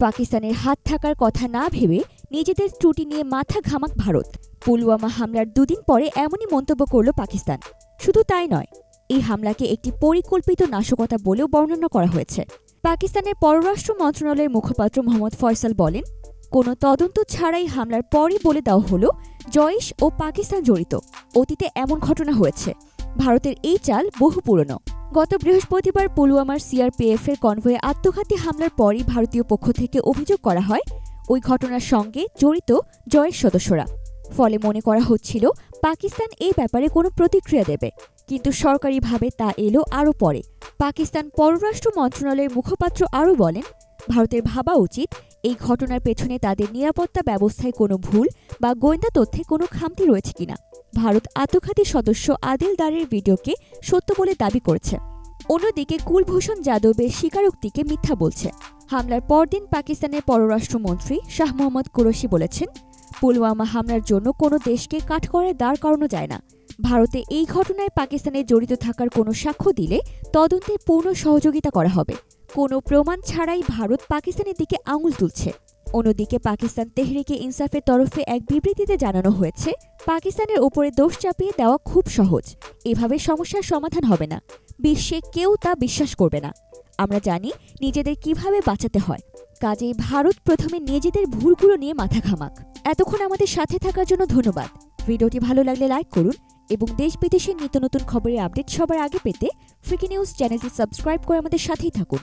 পাকিস্তানের হাত থাকার কথা না ভেবে নিজেদের ত্রুটি নিয়ে মাথা ঘামাক ভারত। পুলওয়ামা হামলার দুদিন পরে এমনই মন্তব্য করল পাকিস্তান। শুধু তাই নয়, এই হামলাকে একটি পরিকল্পিত নাশকতা বলেও বর্ণনা করা হয়েছে। পাকিস্তানের পররাষ্ট্র মন্ত্রণালয়ের মুখপাত্র মোহাম্মদ ফয়সাল বলেন, কোনো তদন্ত ছাড়াই হামলার পরই বলে দেওয়া হলো, জয়েশ ও পাকিস্তান জড়িত। অতীতে এমন ঘটনা হয়েছে। ভারতের এই চাল বহু পুরনো। গত বৃহস্পতিবার পুলওয়ামার সিআরপিএফ এর কনভয়ে আত্মঘাতী হামলার পরই ভারতীয় পক্ষ থেকে অভিযোগ করা হয়, ওই ঘটনার সঙ্গে জড়িত জয়ের সদস্যরা। ফলে মনে করা হচ্ছিল, পাকিস্তান এই ব্যাপারে কোনো প্রতিক্রিয়া দেবে। কিন্তু সরকারিভাবে তা এলো আরও পরে। পাকিস্তান পররাষ্ট্র মন্ত্রণালয়ের মুখপাত্র আরও বলেন, ভারতের ভাবা উচিত, এই ঘটনার পেছনে তাদের নিরাপত্তা ব্যবস্থায় কোনো ভুল বা গোয়েন্দা তথ্যে কোনো খামতি রয়েছে কিনা। ভারত আত্মঘাতী সদস্য আদিল দারের ভিডিওকে সত্য বলে দাবি করেছে। অন্যদিকে কুলভূষণ যাদবের স্বীকারোক্তিকে মিথ্যা বলছে। হামলার পরদিন পাকিস্তানের পররাষ্ট্রমন্ত্রী শাহ মোহাম্মদ কুরশি বলেছেন, পুলওয়ামা হামলার জন্য কোনো দেশকে কাঠকড়ায় দাঁড় করানো যায় না। ভারতে এই ঘটনায় পাকিস্তানে জড়িত থাকার কোনো সাক্ষ্য দিলে তদন্তে পূর্ণ সহযোগিতা করা হবে। কোনো প্রমাণ ছাড়াই ভারত পাকিস্তানের দিকে আঙুল তুলছে। অন্যদিকে পাকিস্তান তেহরিকে ইনসাফের তরফে এক বিবৃতিতে জানানো হয়েছে, পাকিস্তানের ওপরে দোষ চাপিয়ে দেওয়া খুব সহজ। এভাবে সমস্যার সমাধান হবে না। বিশ্বে কেউ তা বিশ্বাস করবে না। আমরা জানি নিজেদের কীভাবে বাঁচাতে হয়। কাজেই ভারত প্রথমে নিজেদের ভুলগুলো নিয়ে মাথা ঘামাক। এতক্ষণ আমাদের সাথে থাকার জন্য ধন্যবাদ। ভিডিওটি ভালো লাগলে লাইক করুন এবং দেশ বিদেশের নিত্য নতুন খবরের আপডেট সবার আগে পেতে ফ্রিকি নিউজ চ্যানেলটি সাবস্ক্রাইব করে আমাদের সাথেই থাকুন।